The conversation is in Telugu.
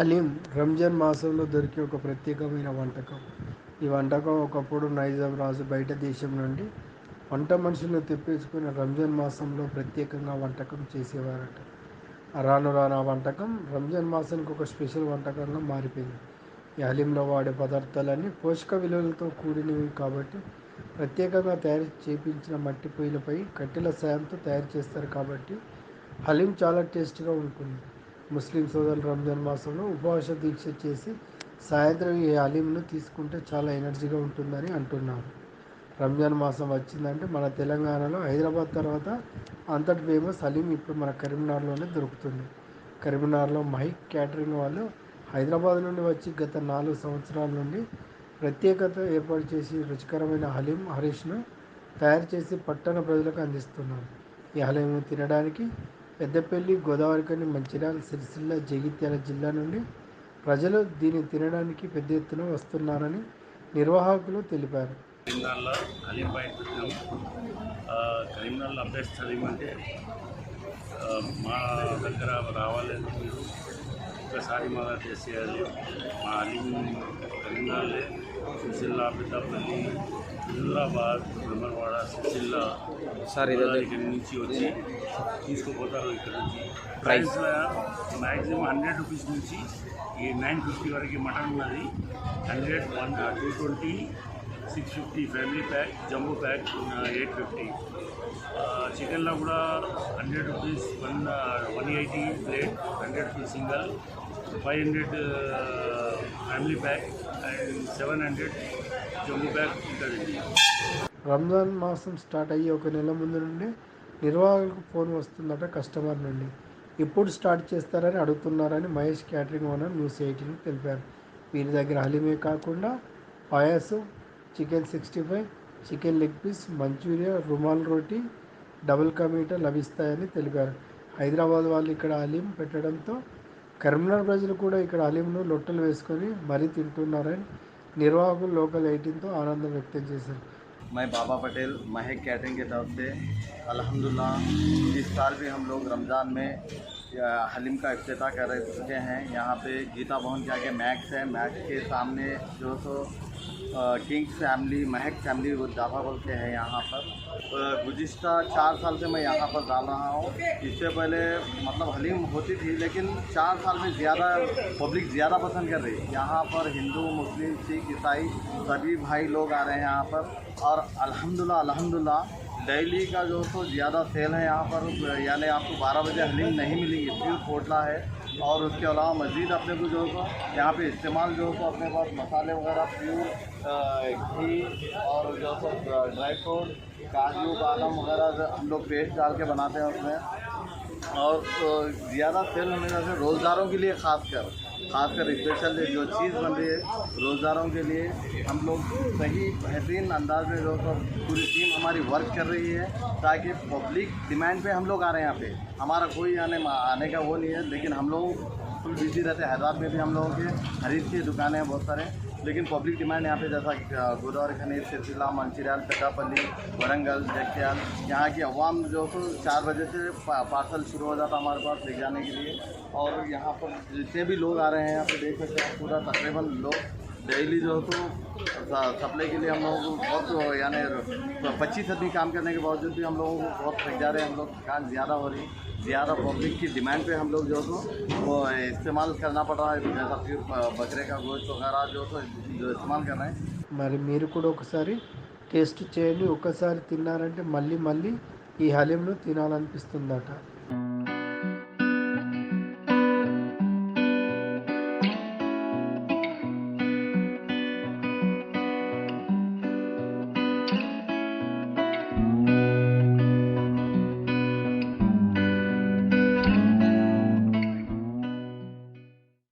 హలీం రంజాన్ మాసంలో దొరికే ఒక ప్రత్యేకమైన వంటకం. ఈ వంటకం ఒకప్పుడు నైజాం రాజు బయట దేశం నుండి వంట మనుషులను తెప్పించుకుని రంజాన్ మాసంలో ప్రత్యేకంగా వంటకం చేసేవారట. రాను రాను ఆ వంటకం రంజాన్ మాసానికి ఒక స్పెషల్ వంటకంగా మారిపోయింది. ఈ హలీంలో వాడే పదార్థాలన్నీ పోషక విలువలతో కూడినవి కాబట్టి ప్రత్యేకంగా తయారు చేపించిన మట్టి పొయ్యిలపై కట్టెల సాయంతో తయారు చేస్తారు కాబట్టి హలీం చాలా టేస్ట్గా ఉంటుంది. ముస్లిం సోదరులు రంజాన్ మాసంలో ఉపవాస దీక్ష చేసి సాయంత్రం ఈ హలీంను తీసుకుంటే చాలా ఎనర్జీగా ఉంటుందని అంటున్నారు. రంజాన్ మాసం వచ్చిందంటే మన తెలంగాణలో హైదరాబాద్ తర్వాత అంతటి ఫేమస్ హలీం ఇప్పుడు మన కరీంనగర్లోనే దొరుకుతుంది. కరీంనగర్లో మైక్ క్యాటరింగ్ వాళ్ళు హైదరాబాద్ నుండి వచ్చి గత నాలుగు సంవత్సరాల నుండి ప్రత్యేకత ఏర్పాటు చేసి రుచికరమైన హలీం హరీష్ను తయారు చేసి పట్టణ ప్రజలకు అందిస్తున్నారు. ఈ హలీంను తినడానికి పెద్దపల్లి గోదావరికని మంచిర్యాల సిరిసిల్ల జగిత్యాల జిల్లా నుండి ప్రజలు దీన్ని తినడానికి పెద్ద ఎత్తున వస్తున్నారని నిర్వాహకులు తెలిపారు. కరీంనగర్లో పెట్టాము కరీంనగర్లో మా దగ్గర రావాలని మీరు ఒకసారి మా టేస్ట్ చేయాలి మా హలీం కరీంనగర్లే సిరిసిల్ల పెద్దపల్లి హైదరాబాద్ బ్రహ్మవాడ సిరిసిల్ల సార్ ఇక్కడి నుంచి వచ్చి తీసుకుపోతారు ఇక్కడ నుంచి ప్రైస్ మ్యాక్సిమం హండ్రెడ్ రూపీస్ నుంచి ఈ నైన్ ఫిఫ్టీ వరకు మటన్ ఉన్నది hundred one two twenty six fifty family pack jumbo pack eight fifty చికెన్లో కూడా hundred rupees one one eighty plate hundred rupees single five hundred family pack and seven hundred jumbo pack ఉంటుంది. రంజాన్ మాసం స్టార్ట్ అయ్యి ఒక నెల ముందు నుండి నిర్వాహకులకు ఫోన్ వస్తుందట కస్టమర్ నుండి. ఎప్పుడు స్టార్ట్ చేస్తారని అడుగుతున్నారని Mahesh catering owner news eighteen తెలిపారు. వీరి దగ్గర హలీమే కాకుండా payasam chicken sixty five chicken leg piece manchurian rumal roti double కా మీటా లభిస్తాయని తెలిపారు హైదరాబాద్ వాళ్ళు ఇక్కడ హలీం పెట్టడంతో కరీంనగర్ ప్రజలు కూడా ఇక్కడ హలీంను లొట్టలు వేసుకొని మరీ తింటున్నారని నిర్వాహకులు లోకల్ ఎయిటీన్తో ఆనందం వ్యక్తం చేశారు मैं बाबा पटेल महक कैटरिंग की तरफ से अल्हम्दुलिल्लाह इस साल भी हम लोग रमज़ान में या, हलीम का अफ्ताह कर रहे चुके हैं। यहाँ पे गीता भवन के आगे मैक्स है। मैक्स के सामने जो सो किंग्स फैमिली, महक फैमिली वो ढाबा बोल के है यहाँ पर। गुज्त चार साल से मैं यहाँ पर डाल रहा हूँ। इससे पहले मतलब हलीम होती थी, लेकिन चार साल में ज़्यादा पब्लिक ज़्यादा पसंद कर रही। है यहाँ पर हिंदू, मुस्लिम, सिख, ईसाई सभी भाई लोग आ रहे हैं यहाँ पर। और अल्हम्दुलिल्लाह अल्हम्दुलिल्लाह डेली का जो तो ज़्यादा सेल है यहाँ पर, यानी आपको 12 बजे हलीम नहीं मिलेंगी प्योर पोटला है। और उसके अलावा मज़ीद अपने को जो है यहाँ पे इस्तेमाल जो तो अपने पास मसाले वगैरह, प्योर घी और जो है ड्राई फ्रूट, काजू, बादाम वगैरह हम लोग पेस्ट डाल के बनाते हैं उसमें। और तो ज़्यादा सेल होने से रोज़दारों के लिए ख़ास कर खासकर स्पेशल जो चीज़ बन रही है, रोज़गारों के लिए हम लोग सही, बेहतरीन अंदाज में जो तो पूरी टीम हमारी वर्क कर रही है, ताकि पब्लिक डिमांड पे हम लोग आ रहे हैं यहाँ पे। हमारा कोई आने आने का वो नहीं है, लेकिन हम लोग फुल बिज़ी रहते हैं हैदराबाद में भी हम लोगों के खरीद की दुकानें हैं बहुत सारे, लेकिन पब्लिक डिमांड यहाँ पे जैसा गोदावरी खनीर सिलसिला मंचिरियाल पेटापल्ली वरंगल जगत्याल यहाँ की अवाम जो तो चार बजे से पार्सल शुरू हो जाता हमारे पास ले जाने के लिए, और यहाँ पर जितने भी लोग आ रहे हैं, यहाँ पे देख सकते हैं पूरा तकरीबन लोग डेली जो है तो सप्लाई के लिए हम लोगों को बहुत, यानी पच्चीस आदमी काम करने के बावजूद भी हम लोगों को बहुत थक जा रहे हैं, हम लोग थकान ज़्यादा हो रही ज़्यादा पब्लिक की डिमांड पे हम लोग जो है तो वो इस्तेमाल करना पड़ रहा है जैसा फिर बकरे का गोश्त वगैरह जो तो जो इस्तेमाल कर रहे हैं మరి మీరు కూడా ఒకసారి టేస్ట్ చేయండి ఒకసారి తిన్నారంటే మళ్ళీ మళ్ళీ ఈ హలీంను తినాలనిపిస్తుందట